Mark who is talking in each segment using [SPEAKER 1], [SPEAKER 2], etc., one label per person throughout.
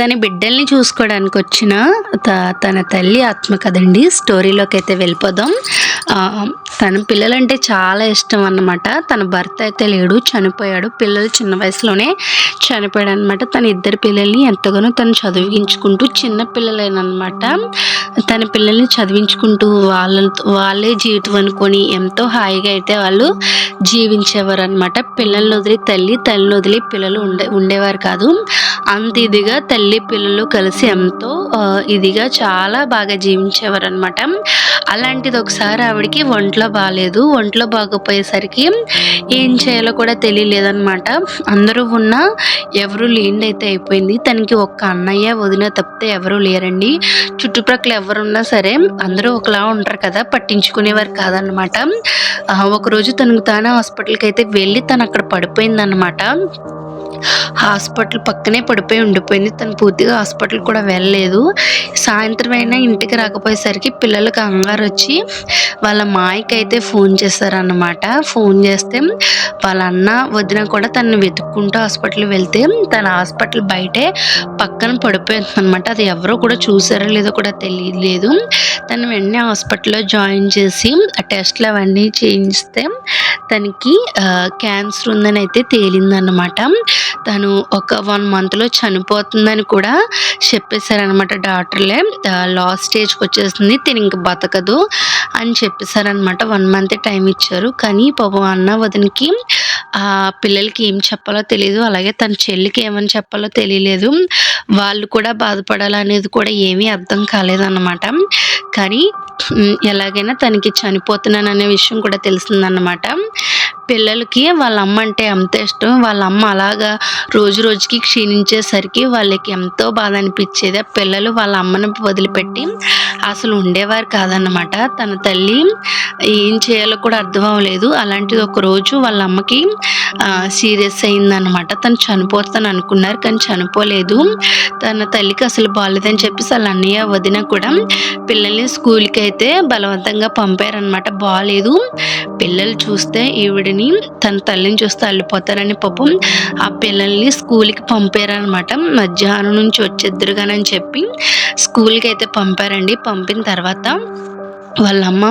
[SPEAKER 1] తన బిడ్డల్ని చూసుకోవడానికి వచ్చిన త- తన తల్లి ఆత్మ కదండి. స్టోరీలోకి అయితే వెళ్ళిపోదాం. తన పిల్లలంటే చాలా ఇష్టం అన్నమాట. తన భర్త అయితే లేడు చనిపోయాడు. పిల్లలు చిన్న వయసులోనే చనిపోయాడు అనమాట తన ఇద్దరు పిల్లల్ని ఎంతగానో తను చదివించుకుంటూ చిన్న పిల్లలేనమాట తన పిల్లల్ని చదివించుకుంటూ వాళ్ళ వాళ్ళే జీవితం అనుకొని ఎంతో హాయిగా అయితే వాళ్ళు జీవించేవారు అనమాట పిల్లల్ని వదిలి తల్లి తల్లిని వదిలి పిల్లలు ఉండే ఉండేవారు కాదు. అంత ఇదిగా తల్లి పిల్లలు కలిసి ఎంతో ఇదిగా చాలా బాగా జీవించేవారు అనమాట అలాంటిది ఒకసారి ఆవిడకి ఒంట్లో బాగాలేదు ఒంట్లో బాగపోయేసరికి ఏం చేయాలో కూడా తెలియలేదన్నమాట. అందరూ ఉన్నా ఎవరు లేనిదైతే అయిపోయింది. తనకి ఒక్క అన్నయ్య వదిన తప్పితే ఎవరూ లేరండి. చుట్టుప్రక్కల ఎవరున్నా సరే అందరూ ఒకలా ఉంటారు కదా పట్టించుకునేవారు కాదనమాట ఒకరోజు తనకు తానే హాస్పిటల్కి అయితే వెళ్ళి తను అక్కడ పడిపోయిందనమాట హాస్పిటల్ పక్కనే పడిపోయి ఉండిపోయింది. తను పూర్తిగా హాస్పిటల్ కూడా వెళ్ళలేదు. సాయంత్రం అయినా ఇంటికి రాకపోయేసరికి పిల్లలకు అంగారు వచ్చి వాళ్ళ మాయకి అయితే ఫోన్ చేశారన్నమాట ఫోన్ చేస్తే వాళ్ళ అన్న వదిన కూడా తను వెతుక్కుంటూ హాస్పిటల్ వెళ్తే తన హాస్పిటల్ బయటే పక్కన పడిపోయింది అనమాట అది ఎవరో కూడా చూసారో లేదో కూడా తెలియలేదు. తను వెంటనే హాస్పిటల్లో జాయిన్ చేసి ఆ టెస్ట్లు అవన్నీ చేయిస్తే తనకి క్యాన్సర్ ఉందని అయితే తేలిందనమాట తను ఒక వన్ మంత్లో చనిపోతుందని కూడా చెప్పేశారనమాట డాక్టర్లే. లాస్ట్ స్టేజ్కి వచ్చేసింది తిని ఇంక బతకదు అని చెప్పేశారనమాట వన్ మంత్ టైం ఇచ్చారు. కానీ పాపం అన్న వదినకి ఆ పిల్లలకి ఏం చెప్పాలో తెలియదు అలాగే తన చెల్లికి ఏమని చెప్పాలో తెలియలేదు. వాళ్ళు కూడా బాధపడాలనేది కూడా ఏమీ అర్థం కాలేదన్నమాట. కానీ ఎలాగైనా తనకి చనిపోతున్నాను అనే విషయం కూడా తెలిసిందన్నమాట. పిల్లలకి వాళ్ళ అమ్మ అంటే ఎంత ఇష్టం? వాళ్ళ అమ్మ అలాగా రోజు రోజుకి క్షీణించేసరికి వాళ్ళకి ఎంతో బాధ అనిపించేది. ఆ పిల్లలు వాళ్ళ అమ్మను వదిలిపెట్టి అసలు ఉండేవారు కాదన్నమాట. తన తల్లి ఏం చేయాలో కూడా అర్థం అవ్వలేదు. అలాంటిది ఒక రోజు వాళ్ళ అమ్మకి సీరియస్ అయిందనమాట తను చనిపోతాను అనుకున్నారు కానీ చనిపోలేదు. తన తల్లికి అసలు బాగాలేదని చెప్పేసి వాళ్ళ అన్నయ్య వదిన కూడా పిల్లల్ని స్కూల్కి అయితే బలవంతంగా పంపారనమాట బాగాలేదు పిల్లలు చూస్తే ఈవిడ అని తన తల్లిని చూస్తే అల్లిపోతారని పాపం ఆ పిల్లల్ని స్కూల్కి పంపారనమాట మధ్యాహ్నం నుంచి వచ్చేద్దరుగానని చెప్పి స్కూల్కి అయితే పంపారండి. పంపిన తర్వాత వాళ్ళమ్మ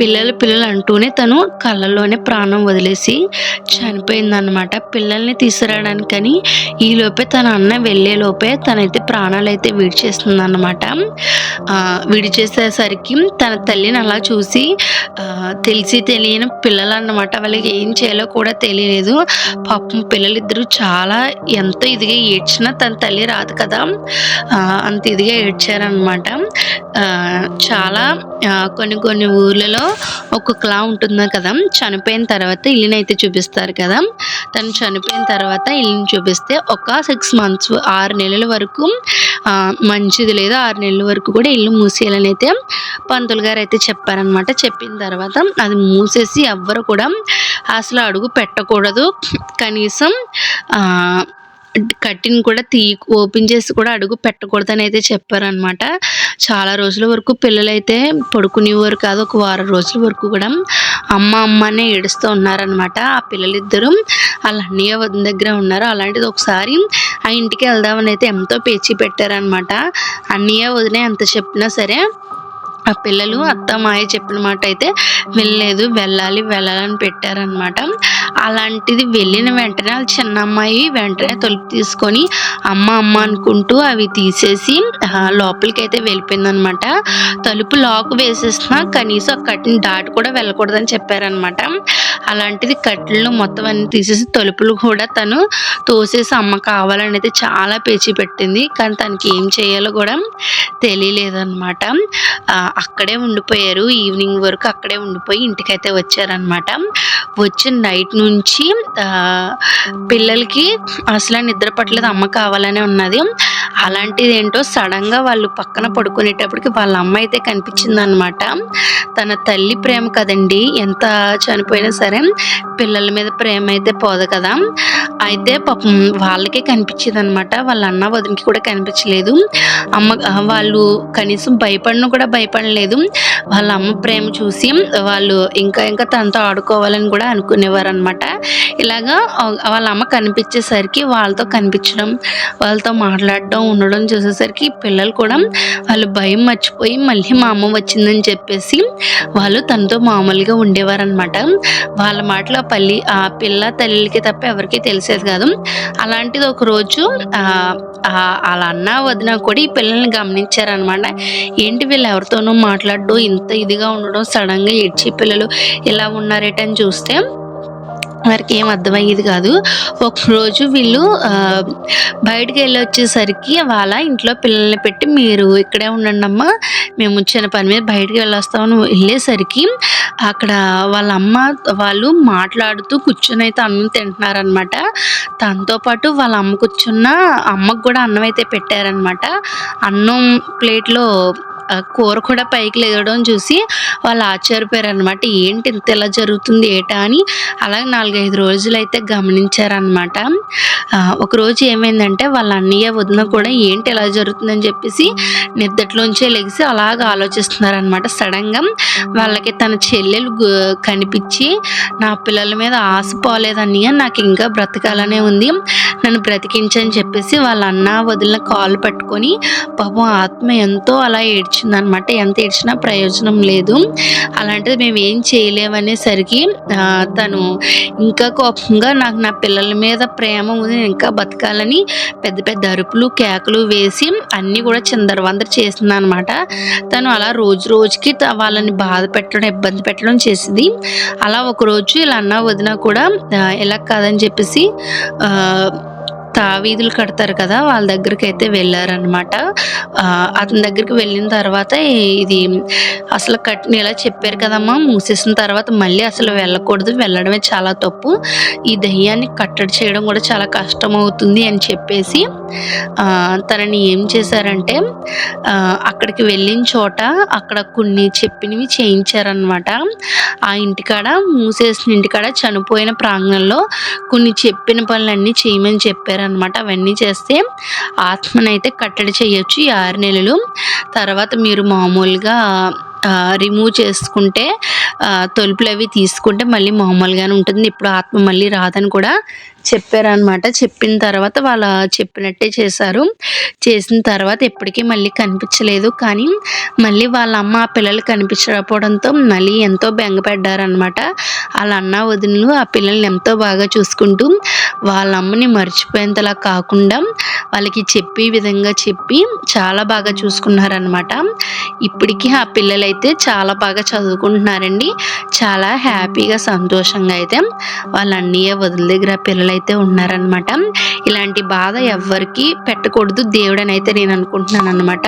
[SPEAKER 1] పిల్లలు పిల్లలు అంటూనే తను కళ్ళల్లోనే ప్రాణం వదిలేసి చనిపోయిందనమాట పిల్లల్ని తీసుకురావడానికని ఈలోపే తన అన్న వెళ్ళే లోపే తనైతే ప్రాణాలు అయితే విడిచేస్తుందన్నమాట విడిచేసేసరికి తన తల్లిని అలా చూసి తెలిసి తెలియని పిల్లలు అన్నమాట వాళ్ళకి ఏం చేయాలో కూడా తెలియలేదు. పాపం పిల్లలిద్దరూ చాలా ఎంతో ఇదిగా ఏడ్చినా తన తల్లి రాదు కదా. అంత ఇదిగా ఏడ్చారనమాట చాలా కొన్ని కొన్ని ఊర్లలో ఒక్కొక్కలా ఉంటుంది కదా? చనిపోయిన తర్వాత ఇల్లుని అయితే చూపిస్తారు కదా. తను చనిపోయిన తర్వాత ఇల్లుని చూపిస్తే ఒక సిక్స్ మంత్స్ ఆరు నెలల వరకు మంచిది లేదు. ఆరు నెలల వరకు కూడా ఇల్లు మూసేయాలని అయితే పంతులు గారు అయితే చెప్పారనమాట చెప్పిన తర్వాత అది మూసేసి ఎవ్వరు కూడా అసలు అడుగు పెట్టకూడదు. కనీసం కట్టిన కూడా తీ ఓపెన్ చేసి కూడా అడుగు పెట్టకూడదని అయితే చెప్పారనమాట. చాలా రోజుల వరకు పిల్లలైతే పడుకునేవారు కాదు ఒక వారం రోజుల వరకు కూడా అమ్మ అమ్మ అనే ఏడుస్తూ ఉన్నారనమాట. ఆ పిల్లలిద్దరూ వాళ్ళ అన్నయ్య వదిన దగ్గర ఉన్నారు. అలాంటిది ఒకసారి ఆ ఇంటికి వెళ్దామని అయితే ఎంతో పేచి పెట్టారనమాట. అన్నయ్య వదిన ఎంత చెప్పినా సరే ఆ పిల్లలు అత్త మాయ చెప్పిన మాట అయితే వెళ్ళలేదు వెళ్ళాలి వెళ్ళాలని పెట్టారనమాట. అలాంటిది వెళ్ళిన వెంటనే వాళ్ళ చిన్న అమ్మాయి వెంటనే తలుపు తీసుకొని అమ్మ అమ్మ అనుకుంటూ అవి తీసేసి లోపలికి అయితే వెళ్ళిపోయిందనమాట. తలుపు లాక్ వేసేసినా కనీసం కట్టిన దాటి కూడా వెళ్ళకూడదని చెప్పారనమాట. అలాంటిది కట్టెలు మొత్తం అన్ని తీసేసి తలుపులు కూడా తను తోసేసి అమ్మ కావాలని అయితే చాలా పేచి పెట్టింది. కానీ తనకి ఏం చేయాలో కూడా తెలియలేదన్నమాట అక్కడే ఉండిపోయారు. ఈవినింగ్ వరకు అక్కడే ఉండిపోయి ఇంటికైతే వచ్చారనమాట. వచ్చిన నైట్ నుంచి పిల్లలకి అసలు నిద్ర పట్టలేదు అమ్మ కావాలనే ఉన్నది. అలాంటిది ఏంటో సడన్గా వాళ్ళు పక్కన పడుకునేటప్పటికి వాళ్ళ అమ్మ అయితే కనిపించింది అనమాట తన తల్లి ప్రేమ కదండి ఎంత చనిపోయినా సరే పిల్లల మీద ప్రేమ అయితే పోదు కదా. అయితే పాపం వాళ్ళకే కనిపించేది అనమాట వాళ్ళ అన్న వదినకి కూడా కనిపించలేదు. అమ్మ వాళ్ళు కనీసం భయపడిన కూడా భయపడలేదు. వాళ్ళ అమ్మ ప్రేమ చూసి వాళ్ళు ఇంకా ఇంకా తనతో ఆడుకోవాలని కూడా అనుకునేవారు అనమాట ఇలాగా వాళ్ళ అమ్మ కనిపించేసరికి వాళ్ళతో కనిపించడం వాళ్ళతో మాట్లాడడం ఉండడం చూసేసరికి పిల్లలు కూడా వాళ్ళు భయం మర్చిపోయి మళ్ళీ మా అమ్మ వచ్చిందని చెప్పేసి వాళ్ళు తనతో మామూలుగా ఉండేవారు అనమాట వాళ్ళ మాటలు ఆ పల్లి ఆ పిల్ల తల్లికి తప్ప ఎవరికి తెలిసేది కాదు. అలాంటిది ఒక రోజు వాళ్ళ అన్న వదిన కూడా ఈ పిల్లల్ని గమనించారనమాట ఏంటి వీళ్ళు ఎవరితోనూ మాట్లాడడం ఇంత ఇదిగా ఉండడం సడన్గా ఏడ్చి పిల్లలు ఇలా ఉన్నారేటని చూస్తే వారికి ఏం అర్థమయ్యేది కాదు. ఒకరోజు వీళ్ళు బయటకు వెళ్ళి వచ్చేసరికి వాళ్ళ ఇంట్లో పిల్లల్ని పెట్టి మీరు ఇక్కడే ఉండండి అమ్మా మేము చిన్న పని మీద బయటకు వెళ్ళొస్తామని వెళ్ళేసరికి అక్కడ వాళ్ళ అమ్మ వాళ్ళు మాట్లాడుతూ కూర్చొని అయితే అన్నం తింటున్నారనమాట తనతో పాటు వాళ్ళ అమ్మ కూర్చున్న అమ్మకు కూడా అన్నం అయితే పెట్టారనమాట అన్నం ప్లేట్లో కూర కూడా పైకి లేవడం చూసి వాళ్ళు ఆశ్చర్యపోయారనమాట ఏంటి ఇంత ఎలా జరుగుతుంది? ఏటా? అని అలాగే నాలుగైదు రోజులు అయితే గమనించారనమాట ఒకరోజు ఏమైందంటే వాళ్ళ అన్నయ్య వదిన కూడా ఏంటి ఇలా జరుగుతుందని చెప్పేసి నిద్దట్లోంచే లెగిసి అలాగ ఆలోచిస్తున్నారనమాట సడన్గా వాళ్ళకి తన చెల్లెలు కనిపించి నా పిల్లల మీద ఆశ పోలేదన్నయ్య నాకు ఇంకా బ్రతకాలనే ఉంది. నన్ను బ్రతికించని చెప్పేసి వాళ్ళ అన్న వదిలిన కాలు పట్టుకొని పాపం ఆత్మ ఎంతో అలా ఏడ్చిందనమాట. ఎంత ఏడ్చినా ప్రయోజనం లేదు. అలాంటిది మేము ఏం చేయలేమనేసరికి తను ఇంకా కోపంగా నాకు నా పిల్లల మీద ప్రేమ ఉంది ఇంకా బతకాలని పెద్ద పెద్ద అరుపులు కేకలు వేసి అన్నీ కూడా చిందరవందర చేసింది అనమాట తను అలా రోజు రోజుకి వాళ్ళని బాధ పెట్టడం ఇబ్బంది పెట్టడం చేసింది. అలా ఒకరోజు ఇలా అన్న వదిన కూడా ఇలా కాదని చెప్పేసి తావీదులు కడతారు కదా వాళ్ళ దగ్గరికి అయితే వెళ్ళారనమాట అతని దగ్గరికి వెళ్ళిన తర్వాత ఇది అసలు కట్టిన ఇలా చెప్పారు కదమ్మా మూసేసిన తర్వాత మళ్ళీ అసలు వెళ్ళకూడదు వెళ్ళడమే చాలా తప్పు. ఈ దయ్యాన్ని కట్టడి చేయడం కూడా చాలా కష్టం అవుతుంది అని చెప్పేసి తనని ఏం చేశారంటే అక్కడికి వెళ్ళిన చోట అక్కడ కొన్ని చెప్పినవి చేయించారనమాట ఆ ఇంటికాడ మూసేసిన ఇంటికాడ చనిపోయిన ప్రాంగణంలో కొన్ని చెప్పిన పనులన్నీ చేయమని చెప్పారు అనమాట అవన్నీ చేస్తే ఆత్మనైతే కట్టడి చేయొచ్చు ఈ ఆరు నెలలు. తర్వాత మీరు మామూలుగా రిమూవ్ చేసుకుంటే తలుపులు అవి తీసుకుంటే మళ్ళీ మామూలుగానే ఉంటుంది. ఇప్పుడు ఆత్మ మళ్ళీ రాదని కూడా చెప్పారనమాట చెప్పిన తర్వాత వాళ్ళ చెప్పినట్టే చేశారు. చేసిన తర్వాత ఎప్పటికీ మళ్ళీ కనిపించలేదు. కానీ మళ్ళీ వాళ్ళ అమ్మ ఆ పిల్లలు కనిపించకపోవడంతో మళ్ళీ ఎంతో బెంగపడ్డారనమాట వాళ్ళ అన్న వదినలు ఆ పిల్లల్ని ఎంతో బాగా చూసుకుంటూ వాళ్ళ అమ్మని మర్చిపోయేంతలా కాకుండా వాళ్ళకి చెప్పే విధంగా చెప్పి చాలా బాగా చూసుకున్నారనమాట ఇప్పటికీ ఆ పిల్లలైతే చాలా బాగా చదువుకుంటున్నారండి. చాలా హ్యాపీగా సంతోషంగా అయితే వాళ్ళ అన్నయ్య వదిలి దగ్గర పిల్లలైతే ఉన్నారనమాట ఇలాంటి బాధ ఎవ్వరికి పెట్టకూడదు. దేవుడని అయితే నేను అనుకుంటున్నాను అనమాట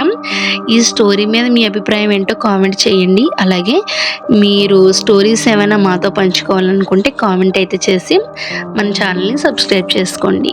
[SPEAKER 1] ఈ స్టోరీ మీద మీ అభిప్రాయం ఏంటో కామెంట్ చేయండి. అలాగే మీరు స్టోరీస్ ఏమైనా మాతో పంచుకోవాలనుకుంటే కామెంట్ అయితే చేసి మన ఛానల్ని సబ్స్క్రైబ్ చేసుకోండి.